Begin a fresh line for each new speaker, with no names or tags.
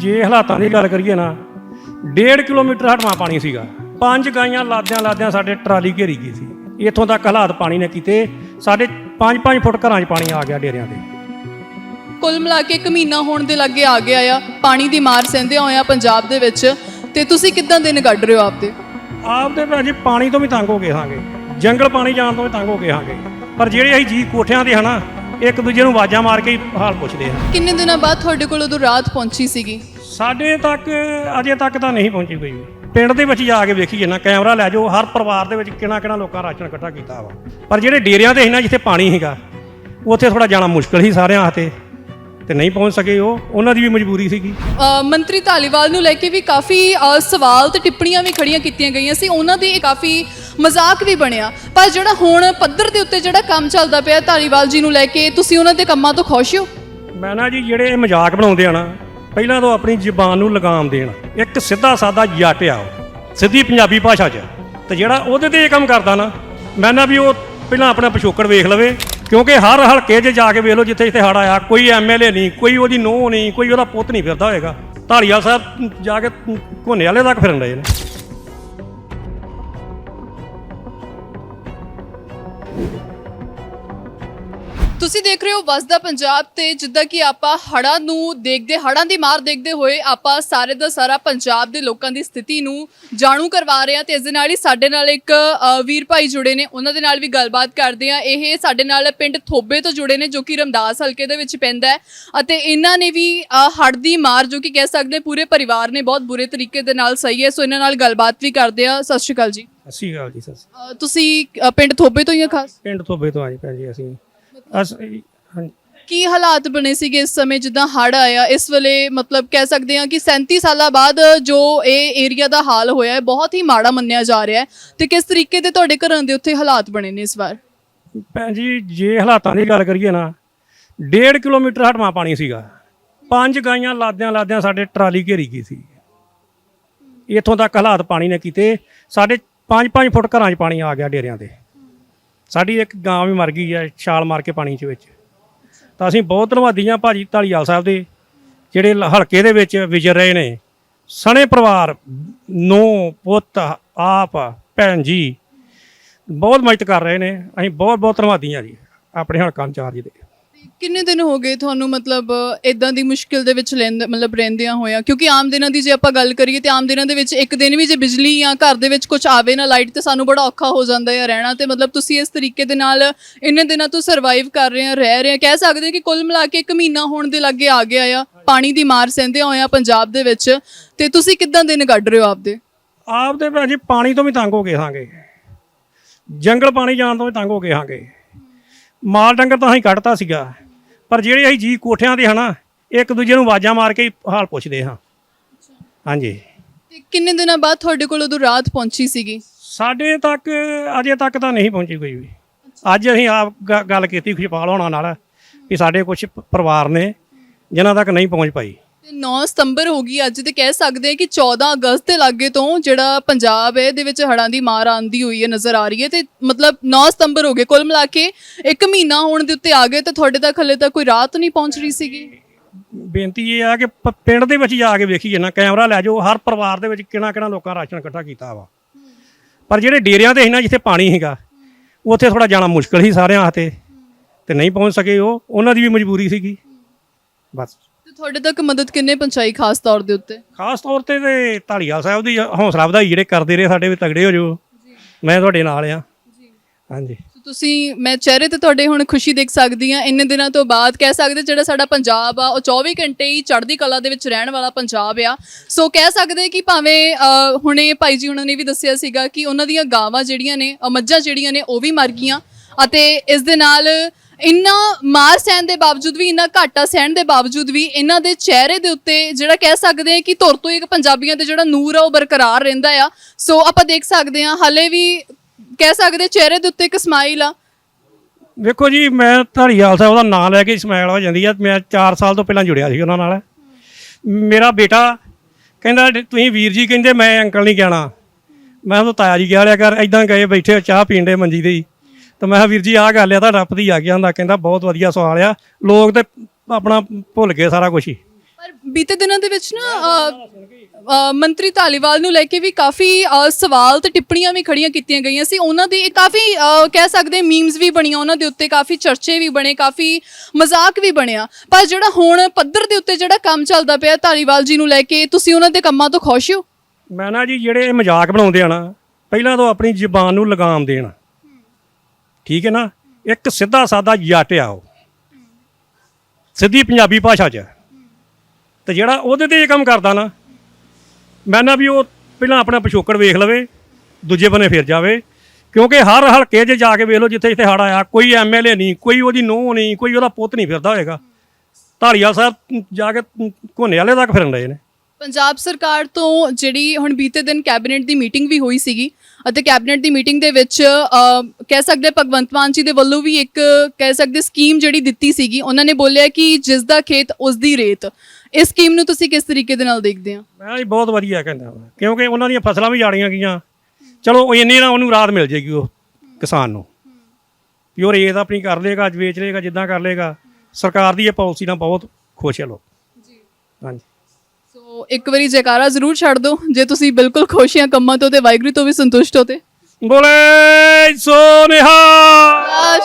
ਜੇ ਹਾਲਾਤਾਂ ਦੀ ਗੱਲ ਕਰੀਏ ਨਾ 1.5 ਕਿਲੋਮੀਟਰ ਹਟਵਾ ਪਾਣੀ ਸੀਗਾ। ਪੰਜ ਗਾਈਆਂ ਲਾਦਿਆਂ ਲਾਦਿਆਂ ਸਾਡੇ ਟਰਾਲੀ ਘੇਰੀ ਗਈ ਸੀ। ਇੱਥੋਂ ਤੱਕ ਹਾਲਾਤ ਪਾਣੀ ਨੇ ਕੀਤੇ ਸਾਡੇ 5-5 ਫੁੱਟ ਘਰਾਂ 'ਚ ਪਾਣੀ ਆ ਗਿਆ ਡੇਰਿਆਂ ਦੇ
ਕੁੱਲ ਮਿਲਾ ਕੇ ਇੱਕ ਮਹੀਨਾ ਹੋਣ ਦੇ ਲੱਗੇ ਆ ਗਿਆ ਆ ਪਾਣੀ ਦੀ ਮਾਰ ਸਹਿੰਦੇ ਹੋਇਆ ਪੰਜਾਬ ਦੇ ਵਿੱਚ। ਤੇ ਤੁਸੀਂ ਕਿੱਦਾਂ ਦਿਨ ਕੱਢ ਰਹੇ ਹੋ ਆਪਦੇ?
ਆਪਦੇ ਭਾਜੀ ਪਾਣੀ ਤੋਂ ਵੀ ਤੰਗ ਹੋ ਗਏ ਹਾਂਗੇ ਜੰਗਲ ਪਾਣੀ ਜਾਣ ਤੋਂ ਵੀ ਤੰਗ ਹੋ ਗਏ ਹਾਂਗੇ ਪਰ ਜਿਹੜੇ ਅਸੀਂ ਜੀ ਕੋਠਿਆਂ ਦੇ ਹਨਾ ਇੱਕ ਦੂਜੇ ਨੂੰ ਆਵਾਜ਼ਾਂ ਮਾਰ ਕੇ ਹੀ ਹਾਲ ਪੁੱਛਦੇ ਆ।
ਕਿੰਨੇ ਦਿਨਾਂ ਬਾਅਦ ਤੁਹਾਡੇ ਕੋਲ ਉਦੋਂ ਰਾਤ ਪਹੁੰਚੀ ਸੀਗੀ?
ਸਾਡੇ ਤੱਕ ਅਜੇ ਤੱਕ ਤਾਂ ਨਹੀਂ ਪਹੁੰਚੀ ਕੋਈ ਵੀ। ਪਿੰਡ ਦੇ ਵਿੱਚ ਜਾ ਕੇ ਵੇਖੀਏ ਨਾ ਕੈਮਰਾ ਲੈ ਜਾਓ ਹਰ ਪਰਿਵਾਰ ਦੇ ਵਿੱਚ ਕਿਹਨਾਂ ਕਿਹਨਾਂ ਲੋਕਾਂ ਰਾਸ਼ਨ ਇਕੱਠਾ ਕੀਤਾ ਵਾ। ਪਰ ਜਿਹੜੇ ਡੇਰਿਆਂ ਤੇ ਸੀ ਨਾ ਜਿੱਥੇ ਪਾਣੀ ਸੀਗਾ ਉੱਥੇ ਥੋੜਾ ਜਾਣਾ ਮੁਸ਼ਕਲ ਸੀ ਸਾਰਿਆਂ ਵਾਸਤੇ ਤੇ ਨਹੀਂ ਪਹੁੰਚ ਸਕੇ ਉਹ ਉਹਨਾਂ ਦੀ ਵੀ ਮਜਬੂਰੀ ਸੀਗੀ।
ਅ, ਮੰਤਰੀ ਧਾਲੀਵਾਲ ਨੂੰ ਲੈ ਕੇ ਵੀ ਕਾਫੀ ਅ, ਸਵਾਲ ਤੇ ਟਿੱਪਣੀਆਂ ਵੀ ਖੜੀਆਂ ਕੀਤੀਆਂ ਗਈਆਂ ਸੀ। ਉਹਨਾਂ ਦੀ ਇਹ ਕਾਫੀ ਮਜ਼ਾਕ ਵੀ ਬਣਿਆ। ਪਰ ਜਿਹੜਾ ਹੁਣ ਪੱਧਰ ਦੇ ਉੱਤੇ ਜਿਹੜਾ ਕੰਮ ਚੱਲਦਾ ਪਿਆ, ਧਾਲੀਵਾਲ ਜੀ ਨੂੰ ਲੈ ਕੇ, ਤੁਸੀਂ ਉਹਨਾਂ ਦੇ ਕੰਮਾਂ ਤੋਂ ਖੁਸ਼ ਹੋ?
ਮੈਂ ਨਾ ਜੀ, ਜਿਹੜੇ ਇਹ ਮਜ਼ਾਕ ਬਣਾਉਂਦੇ ਆ ਨਾ, ਪਹਿਲਾਂ ਤਾਂ ਆਪਣੀ ਜ਼ੁਬਾਨ ਨੂੰ ਲਗਾਮ ਦੇਣ। ਇੱਕ ਸਿੱਧਾ ਸਾਦਾ ਜੱਟ ਆ ਉਹ, ਸਿੱਧੀ ਪੰਜਾਬੀ ਭਾਸ਼ਾ 'ਚ। ਤੇ ਜਿਹੜਾ ਉਹਦੇ ਤੇ ਇਹ ਕੰਮ ਕਰਦਾ ਨਾ, ਮੈਂ ਨਾ ਵੀ ਉਹ ਪਹਿਲਾਂ ਆਪਣਾ ਪਿਛੋਕੜ ਵੇਖ ਲਵੇ, ਕਿਉਂਕਿ ਹਰ ਹਲਕੇ 'ਚ ਜਾ ਕੇ ਵੇਖ ਲਓ ਜਿੱਥੇ ਜਿੱਥੇ ਹੜ ਆਇਆ, ਕੋਈ ਐਮਐਲਏ ਨਹੀਂ, ਕੋਈ ਉਹਦੀ ਨੂੰਹ ਨਹੀਂ, ਕੋਈ ਉਹਦਾ ਪੁੱਤ ਨਹੀਂ ਫਿਰਦਾ ਹੋਏਗਾ। ਧਾਲੀਵਾਲ ਸਾਹਿਬ ਜਾ ਕੇ ਘੋਨੇ ਵਾਲੇ ਤੱਕ ਫਿਰਨ ਰਹੇ ਨੇ।
ਤੁਸੀਂ ਦੇਖ ਰਹੇ ਹੋ ਵਸਦਾ ਪੰਜਾਬ ਤੇ ਜਿੱਦਾਂ ਕਿ ਆਪਾਂ ਹੜਾਂ ਨੂੰ ਦੇਖਦੇ ਹੜਾਂ ਦੀ ਮਾਰ ਦੇਖਦੇ ਹੋਏ ਆਪਾਂ ਸਾਰੇ ਦਾ ਸਾਰਾ ਪੰਜਾਬ ਦੇ ਲੋਕਾਂ ਦੀ ਸਥਿਤੀ ਨੂੰ ਜਾਣੂ ਕਰਵਾ ਰਹੇ ਹਾਂ ਤੇ ਇਸ ਦੇ ਨਾਲ ਹੀ ਸਾਡੇ ਨਾਲ ਇੱਕ ਅ, ਵੀਰ ਭਾਈ ਜੁੜੇ ਨੇ ਉਹਨਾਂ ਦੇ ਨਾਲ ਵੀ ਗੱਲਬਾਤ ਕਰਦੇ ਹਾਂ। ਇਹ ਸਾਡੇ ਨਾਲ ਪਿੰਡ ਥੋਬੇ ਤੋਂ ਜੁੜੇ ਨੇ ਜੋ ਕਿ ਰਮਦਾਸ ਹਲਕੇ ਦੇ ਵਿੱਚ ਪੈਂਦਾ ਹੈ ਅਤੇ ਇਹਨਾਂ ਨੇ ਵੀ ਅ, ਹੜ੍ਹ ਦੀ ਮਾਰ ਜੋ ਕਿ ਕਹਿ ਸਕਦੇ ਪੂਰੇ ਪਰਿਵਾਰ ਨੇ ਬਹੁਤ ਬੁਰੇ ਤਰੀਕੇ ਦੇ ਨਾਲ ਸਹੀ ਹੈ। ਸੋ ਇਹਨਾਂ ਨਾਲ ਗੱਲਬਾਤ ਵੀ ਕਰਦੇ ਹਾਂ। ਸਤਿ ਸ਼੍ਰੀ ਅਕਾਲ ਜੀ।
ਜੀ ਸਰ
ਅ, ਤੁਸੀਂ ਅ, ਪਿੰਡ ਥੋਬੇ ਤੋਂ ਹੀ ਹੋ ਖਾਸ?
ਪਿੰਡ ਤੋਂ ਤੋਂ ਆਏ ਭੈਣ ਜੀ ਅਸੀਂ। ਅਸੀਂ ਹਾਂਜੀ।
ਕੀ ਹਾਲਾਤ ਬਣੇ ਸੀਗੇ ਇਸ ਸਮੇਂ ਜਿੱਦਾਂ ਹੜ੍ਹ ਆਇਆ? ਇਸ ਵੇਲੇ ਮਤਲਬ ਕਹਿ ਸਕਦੇ ਹਾਂ ਕਿ 37 ਸਾਲਾਂ ਬਾਅਦ ਜੋ ਇਹ ਏਰੀਆ ਦਾ ਹਾਲ ਹੋਇਆ ਹੈ ਬਹੁਤ ਹੀ ਮਾੜਾ ਮੰਨਿਆ ਜਾ ਰਿਹਾ ਹੈ। ਤੇ ਕਿਸ ਤਰੀਕੇ ਦੇ ਤੁਹਾਡੇ ਘਰਾਂ ਦੇ ਉੱਤੇ ਹਾਲਾਤ ਬਣੇ ਨੇ ਇਸ ਵਾਰ?
ਭੈਣ ਜੀ ਜੇ ਹਾਲਾਤਾਂ ਦੀ ਗੱਲ ਕਰੀਏ ਨਾ 1.5 ਕਿਲੋਮੀਟਰ ਹਟਵਾ ਪਾਣੀ ਸੀਗਾ। ਪੰਜ ਗਾਈਆਂ ਲਾਦਿਆਂ ਲਾਦਿਆਂ ਸਾਡੇ ਟਰਾਲੀ ਘੇਰੀ ਗਈ ਸੀ। ਇੱਥੋਂ ਤੱਕ ਹਾਲਾਤ ਪਾਣੀ ਨੇ ਕੀਤੇ। ਸਾਡੇ 5-5 ਫੁੱਟ ਘਰਾਂ 'ਚ ਪਾਣੀ ਆ ਗਿਆ ਡੇਰਿਆਂ ਦੇ ਸਾਡੀ ਇੱਕ ਗਾਂ ਵੀ ਮਰ ਗਈ ਹੈ ਛਾਲ ਮਾਰ ਕੇ ਪਾਣੀ 'ਚ ਵਿੱਚ। ਤਾਂ ਅਸੀਂ ਬਹੁਤ ਧੰਨਵਾਦੀ ਹਾਂ ਭਾਜੀ ਢਾਲੀਵਾਲ ਸਾਹਿਬ ਦੇ, ਜਿਹੜੇ ਲ- ਹਲਕੇ ਦੇ ਵਿੱਚ ਵਿਚਰ ਰਹੇ ਨੇ। ਸਣੇ ਪਰਿਵਾਰ ਨੂੰ ਪੁੱਤ, ਆਪ, ਭੈਣ ਜੀ ਬਹੁਤ ਮਦਦ ਕਰ ਰਹੇ ਨੇ। ਅਸੀਂ ਬਹੁਤ ਬਹੁਤ ਧੰਨਵਾਦੀ ਹਾਂ ਜੀ, ਆਪਣੇ ਹਲਕਾ ਇੰਚਾਰਜ ਦੇ।
ਕਿੰਨੇ ਦਿਨ ਹੋ ਗਏ ਤੁਹਾਨੂੰ ਮਤਲਬ ਇਦਾਂ ਦੀ ਮੁਸ਼ਕਿਲ ਦੇ ਵਿੱਚ ਲੈਂਦੇ, ਮਤਲਬ ਰਹਿੰਦਿਆਂ ਹੋਇਆ? ਕਿਉਂਕਿ ਆਮ ਦਿਨਾਂ ਦੀ ਜੇ ਆਪਾਂ ਗੱਲ ਕਰੀਏ ਤੇ ਆਮ ਦਿਨਾਂ ਦੇ ਵਿੱਚ ਇੱਕ ਦਿਨ ਵੀ ਜੇ ਬਿਜਲੀ ਜਾਂ ਘਰ ਦੇ ਵਿੱਚ ਕੁਝ ਆਵੇ ਨਾ ਲਾਈਟ ਤੇ ਸਾਨੂੰ ਬੜਾ ਔਖਾ ਹੋ ਜਾਂਦਾ ਹੈ ਰਹਿਣਾ ਤੇ ਮਤਲਬ ਤੁਸੀਂ ਇਸ ਤਰੀਕੇ ਦੇ ਨਾਲ ਇੰਨੇ ਦਿਨਾਂ ਤੋਂ ਸਰਵਾਈਵ ਕਰ ਰਹੇ ਆ ਰਹਿ ਰਹੇ ਆ ਕਹਿ ਸਕਦੇ ਹਾਂ ਕਿ ਕੁੱਲ ਮਿਲਾ ਕੇ ਇੱਕ ਮਹੀਨਾ ਹੋਣ ਦੇ ਲੱਗੇ ਆ ਗਿਆ ਆ, ਪਾਣੀ ਦੀ ਮਾਰ ਸਹਿੰਦੇ ਹੋਇਆ ਪੰਜਾਬ ਦੇ ਵਿੱਚ। ਤੇ ਤੁਸੀਂ ਕਿੱਦਾਂ ਦਿਨ ਕੱਢ ਰਹੇ ਹੋ ਆਪਦੇ?
ਆਪ ਦੇ ਭਾਜੀ ਪਾਣੀ ਤੋਂ ਵੀ ਤੰਗ ਹੋ ਗਏ ਹਾਂਗੇ ਜੰਗਲ ਪਾਣੀ ਜਾਣ ਤੋਂ ਵੀ ਤੰਗ ਹੋ ਗਏ ਹਾਂਗੇ ਮਾਲ ਡੰਗਰ ਤਾਂ ਅਸੀਂ ਕੱਢਤਾ ਸੀਗਾ ਪਰ ਜਿਹੜੇ ਅਸੀਂ ਜੀ ਕੋਠਿਆਂ ਦੇ ਹਨਾ ਇੱਕ ਦੂਜੇ ਨੂੰ ਆਵਾਜ਼ਾਂ ਮਾਰ ਕੇ ਹਾਲ ਪੁੱਛਦੇ ਹਾਂ। ਹਾਂਜੀ।
ਤੇ ਕਿੰਨੇ ਦਿਨਾਂ ਬਾਅਦ ਤੁਹਾਡੇ ਕੋਲ ਉਦੋਂ ਰਾਤ ਪਹੁੰਚੀ ਸੀਗੀ?
ਸਾਡੇ ਤੱਕ ਅਜੇ ਤੱਕ ਤਾਂ ਨਹੀਂ ਪਹੁੰਚੀ ਕੋਈ ਵੀ। ਅੱਜ ਅਸੀਂ ਆਪ ਗ- ਗੱਲ ਕੀਤੀ ਖੁਸ਼ਪਾਲ ਹੋਣਾ ਨਾਲ ਵੀ ਸਾਡੇ ਕੁਝ ਪਰਿਵਾਰ ਨੇ ਜਿਨ੍ਹਾਂ ਤੱਕ ਨਹੀਂ ਪਹੁੰਚ ਪਾਈ।
9 ਸਤੰਬਰ ਹੋ ਗਈ, ਅੱਜ ਤੇ ਕਹਿ ਸਕਦੇ ਹਾਂ ਕਿ 14 ਅਗਸਤ ਦੇ ਲਾਗੇ ਤੋਂ ਜਿਹੜਾ ਪੰਜਾਬ ਹੈ, ਇਹਦੇ ਵਿੱਚ ਹੜ੍ਹਾਂ ਦੀ ਮਾਰ ਆਂਦੀ ਹੋਈ ਹੈ, ਨਜ਼ਰ ਆ ਰਹੀ ਹੈ ਤੇ ਮਤਲਬ 9 ਸਤੰਬਰ ਹੋ ਗਏ, ਕੁੱਲ ਮਿਲਾ ਕੇ ਇੱਕ ਮਹੀਨਾ ਹੋਣ ਦੇ ਉੱਤੇ ਆ ਗਏ ਤੇ ਤੁਹਾਡੇ ਤੱਕ ਹਲੇ ਤੱਕ ਕੋਈ ਰਾਤ ਨਹੀਂ ਪਹੁੰਚ ਰਹੀ ਸੀਗੀ?
ਬੇਨਤੀ ਇਹ ਆ ਕਿ ਪ- ਪਿੰਡ ਦੇ ਵਿੱਚ ਜਾ ਕੇ ਵੇਖੀਏ ਨਾ, ਕੈਮਰਾ ਲੈ ਜਾਓ, ਹਰ ਪਰਿਵਾਰ ਦੇ ਵਿੱਚ ਕਿਹਨਾਂ ਕਿਹਨਾਂ ਲੋਕਾਂ ਰਾਸ਼ਨ ਇਕੱਠਾ ਕੀਤਾ ਵਾ। ਪਰ ਜਿਹੜੇ ਡੇਰਿਆਂ ਤੇ ਸੀ ਨਾ, ਜਿੱਥੇ ਪਾਣੀ ਸੀਗਾ, ਉੱਥੇ ਥੋੜਾ ਜਾਣਾ ਮੁਸ਼ਕਲ ਸੀ ਸਾਰਿਆਂ ਵਾਸਤੇ ਤੇ ਨਹੀਂ ਪਹੁੰਚ ਸਕੇ ਉਹ, ਉਹਨਾਂ ਦੀ ਵੀ ਮਜਬੂਰੀ ਸੀਗੀ। ਬਸ।
ਤੇ ਤੁਹਾਡੇ ਤੱਕ ਮਦਦ ਕਿੰਨੇ ਪਹੁੰਚਾਈ ਖਾਸ ਤੌਰ ਦੇ ਉੱਤੇ?
ਖਾਸ ਤੌਰ ਤੇ ਤੇ ਢਾਲੀਵਾਲ ਸਾਹਿਬ ਦੀ ਹੌਸਲਾ ਵਧਾਈ ਜਿਹੜੇ ਕਰਦੇ ਰਹੇ ਸਾਡੇ ਵੀ ਤਗੜੇ ਹੋ ਜਾਓ। ਮੈਂ ਤੁਹਾਡੇ ਨਾਲ ਆ। ਹਾਂਜੀ।
ਤੁਸੀਂ ਮੈਂ ਚਿਹਰੇ ਤੇ ਤੁਹਾਡੇ ਹੁਣ ਖੁਸ਼ੀ ਦੇਖ ਸਕਦੀ ਹਾਂ। ਇੰਨੇ ਦਿਨਾਂ ਤੋਂ ਬਾਅਦ ਕਹਿ ਸਕਦੇ ਜਿਹੜਾ ਸਾਡਾ ਪੰਜਾਬ ਆ ਉਹ 24 ਘੰਟੇ ਹੀ ਚੜ੍ਹਦੀ ਕਲਾ ਦੇ ਵਿੱਚ ਰਹਿਣ ਵਾਲਾ ਪੰਜਾਬ ਆ। ਸੋ ਕਹਿ ਸਕਦੇ ਕਿ ਭਾਵੇਂ ਹੁਣੇ ਭਾਈ ਜੀ ਉਹਨਾਂ ਨੇ ਵੀ ਦੱਸਿਆ ਸੀਗਾ ਕਿ ਉਹਨਾਂ ਦੀਆਂ ਗਾਵਾਂ ਜਿਹੜੀਆਂ ਨੇ ਮੱਝਾਂ ਜਿਹੜੀਆਂ ਨੇ ਉਹ ਵੀ ਮਰ ਗਈਆਂ। ਅਤੇ ਇਸ ਦੇ ਨਾਲ ਇੰਨਾ ਮਾਰ ਸਹਿਣ ਦੇ ਬਾਵਜੂਦ ਵੀ, ਇੰਨਾ ਘਾਟਾ ਸਹਿਣ ਦੇ ਬਾਵਜੂਦ ਵੀ, ਇਹਨਾਂ ਦੇ ਚਿਹਰੇ ਦੇ ਉੱਤੇ ਜਿਹੜਾ ਕਹਿ ਸਕਦੇ ਹਾਂ ਕਿ ਧੁਰ ਤੋਂ ਇੱਕ ਪੰਜਾਬੀਆਂ ਤੇ ਜਿਹੜਾ ਨੂਰ ਆ, ਉਹ ਬਰਕਰਾਰ ਰਹਿੰਦਾ ਆ। ਸੋ ਆਪਾਂ ਦੇਖ ਸਕਦੇ ਹਾਂ, ਹਲੇ ਵੀ ਕਹਿ ਸਕਦੇ ਚਿਹਰੇ ਦੇ ਉੱਤੇ ਇੱਕ ਸਮਾਈਲ ਆ।
ਵੇਖੋ ਜੀ, ਮੈਂ ਢਾਲੀਵਾਲ ਸਾਹਿਬ ਦਾ ਨਾਮ ਲੈ ਕੇ ਇਸਮਾਈਲ ਹੋ ਜਾਂਦੀ ਆ। ਮੈਂ 4 ਸਾਲ ਤੋਂ ਪਹਿਲਾਂ ਜੁੜਿਆ ਸੀ ਉਹਨਾਂ ਨਾਲ। ਮੇਰਾ ਬੇਟਾ ਕਹਿੰਦਾ, ਤੁਸੀਂ ਵੀਰ ਜੀ ਕਹਿੰਦੇ, ਮੈਂ ਅੰਕਲ ਨਹੀਂ ਕਹਿਣਾ। ਮੈਂ ਉਹ ਤਾਇਆ ਜੀ ਕਹਿ ਲਿਆ ਕਰ ਐਦਾਂ ਗਏ ਬੈਠੇ ਚਾਹ ਪੀਣ ਦੇ ਮੰਜੀ ਦੇ ਤਾਂ ਮੈਂ ਕਿਹਾ ਵੀਰ ਜੀ ਆਹ ਗੱਲ ਆ ਤਾਂ ਰੱਬ ਦੀ ਆ ਗਿਆ ਹੁੰਦਾ। ਕਹਿੰਦਾ ਬਹੁਤ ਵਧੀਆ ਸਵਾਲ ਆ। ਲੋਕ ਤੇ ਆਪਣਾ ਭੁੱਲ ਗਏ ਸਾਰਾ ਕੁਝ ਹੀ।
ਪਰ ਬੀਤੇ ਦਿਨਾਂ ਦੇ ਵਿੱਚ ਨਾ ਅ, ਅ, ਮੰਤਰੀ ਧਾਲੀਵਾਲ ਨੂੰ ਲੈ ਕੇ ਵੀ ਕਾਫੀ ਅ, ਸਵਾਲ ਤੇ ਟਿੱਪਣੀਆਂ ਵੀ ਖੜੀਆਂ ਕੀਤੀਆਂ ਗਈਆਂ ਸੀ। ਉਹਨਾਂ ਦੀ ਕਾਫੀ ਅ, ਕਹਿ ਸਕਦੇ ਮੀਮਸ ਵੀ ਬਣੀਆਂ। ਉਹਨਾਂ ਦੇ ਉੱਤੇ ਕਾਫੀ ਚਰਚੇ ਵੀ ਬਣੇ ਕਾਫੀ ਮਜ਼ਾਕ ਵੀ ਬਣਿਆ। ਪਰ ਜਿਹੜਾ ਹੁਣ ਪੱਧਰ ਦੇ ਉੱਤੇ ਜਿਹੜਾ ਕੰਮ ਚੱਲਦਾ ਪਿਆ ਧਾਲੀਵਾਲ ਜੀ ਨੂੰ ਲੈ ਕੇ ਤੁਸੀਂ ਉਹਨਾਂ ਦੇ ਕੰਮਾਂ ਤੋਂ ਖੁਸ਼ ਹੋ?
ਮੈਂ ਨਾ ਜੀ ਜਿਹੜੇ ਇਹ ਮਜ਼ਾਕ ਬਣਾਉਂਦੇ ਆ ਨਾ ਪਹਿਲਾਂ ਤਾਂ ਆਪਣੀ ਜ਼ੁਬਾਨ ਨੂੰ ਲਗਾਮ ਦੇਣ। ਠੀਕ ਹੈ ਨਾ? ਇੱਕ ਸਿੱਧਾ ਸਾਦਾ ਜੱਟ ਆ ਉਹ। ਸਿੱਧੀ ਪੰਜਾਬੀ ਭਾਸ਼ਾ 'ਚ। ਤੇ ਜਿਹੜਾ ਉਹਦੇ ਤੇ ਇਹ ਕੰਮ ਕਰਦਾ ਨਾ, ਮੈਂ ਨਾ ਵੀ ਉਹ ਪਹਿਲਾਂ ਆਪਣਾ ਪਿਛੋਕੜ ਵੇਖ ਲਵੇ, ਦੂਜੇ ਬੰਨੇ ਫਿਰ ਜਾਵੇ। ਕਿਉਂਕਿ ਹਰ ਹਲਕੇ 'ਚ ਜਾ ਕੇ ਵੇਖ ਲਓ, ਜਿੱਥੇ ਜਿੱਥੇ ਹੜ ਆਇਆ, ਕੋਈ ਐਮਐਲਏ ਨਹੀਂ, ਕੋਈ ਉਹਦੀ ਨੂੰਹ ਨਹੀਂ, ਕੋਈ ਉਹਦਾ ਪੁੱਤ ਨਹੀਂ ਫਿਰਦਾ ਹੋਏਗਾ। ਧਾਲੀਵਾਲ ਸਾਹਿਬ ਜਾ ਕੇ ਘੋਨੇ ਵਾਲੇ ਤੱਕ ਫਿਰਨ ਰਹੇ ਨੇ।
ਪੰਜਾਬ ਸਰਕਾਰ ਤੋਂ ਜਿਹੜੀ ਹੁਣ ਬੀਤੇ ਦਿਨ ਕੈਬਨਿਟ ਦੀ ਮੀਟਿੰਗ ਵੀ ਹੋਈ ਸੀਗੀ ਅਤੇ ਕੈਬਨਿਟ ਦੀ ਮੀਟਿੰਗ ਦੇ ਵਿੱਚ ਕਹਿ ਸਕਦੇ ਭਗਵੰਤ ਮਾਨ ਜੀ ਦੇ ਵੱਲੋਂ ਵੀ ਇੱਕ ਕਹਿ ਸਕਦੇ ਸਕੀਮ ਜਿਹੜੀ ਦਿੱਤੀ ਸੀਗੀ ਉਹਨਾਂ ਨੇ ਬੋਲਿਆ ਕਿ ਜਿਸ ਦਾ ਖੇਤ ਉਸ ਦੀ ਰੇਤ। ਇਸ ਸਕੀਮ ਨੂੰ ਤੁਸੀਂ ਕਿਸ ਤਰੀਕੇ ਦੇ ਨਾਲ ਦੇਖਦੇ ਹੋ?
ਮੈਂ ਜੀ ਬਹੁਤ ਵਧੀਆ ਕਹਿੰਦਾ। ਕਿਉਂਕਿ ਉਹਨਾਂ ਦੀਆਂ ਫਸਲਾਂ ਵੀ ਜਾੜੀਆਂ ਗਈਆਂ। ਚਲੋ ਉਹ ਇੰਨੀ ਨਾ ਉਹਨੂੰ ਰਾਹਤ ਮਿਲ ਜੇਗੀ ਉਹ ਕਿਸਾਨ ਨੂੰ। ਉਹ ਰੇਤ ਆਪਣੀ ਕਰ ਲੇਗਾ ਅੱਜ ਵੇਚ ਲੇਗਾ ਜਿੱਦਾਂ ਕਰ ਲੇਗਾ ਸਰਕਾਰ ਦੀ ਇਹ ਪਾਲਿਸੀ ਨਾਲ ਬਹੁਤ ਖੁਸ਼ ਹੈ ਲੋਕ।
ਜੀ।
ਹਾਂਜੀ।
ਸੋ ਇੱਕ ਵਾਰੀ ਜੈਕਾਰਾ ਜ਼ਰੂਰ ਛੱਡ ਦਿਓ ਜੇ ਤੁਸੀਂ ਬਿਲਕੁਲ ਖੁਸ਼ ਜਾਂ ਕੰਮਾਂ ਤੋਂ ਤੇ ਵਾਹਿਗੁਰੂ ਤੋਂ ਵੀ ਸੰਤੁਸ਼ਟ ਹੋ ਤੇ।
ਬੋਲੇ ਸੋ ਨਿਹਾਲ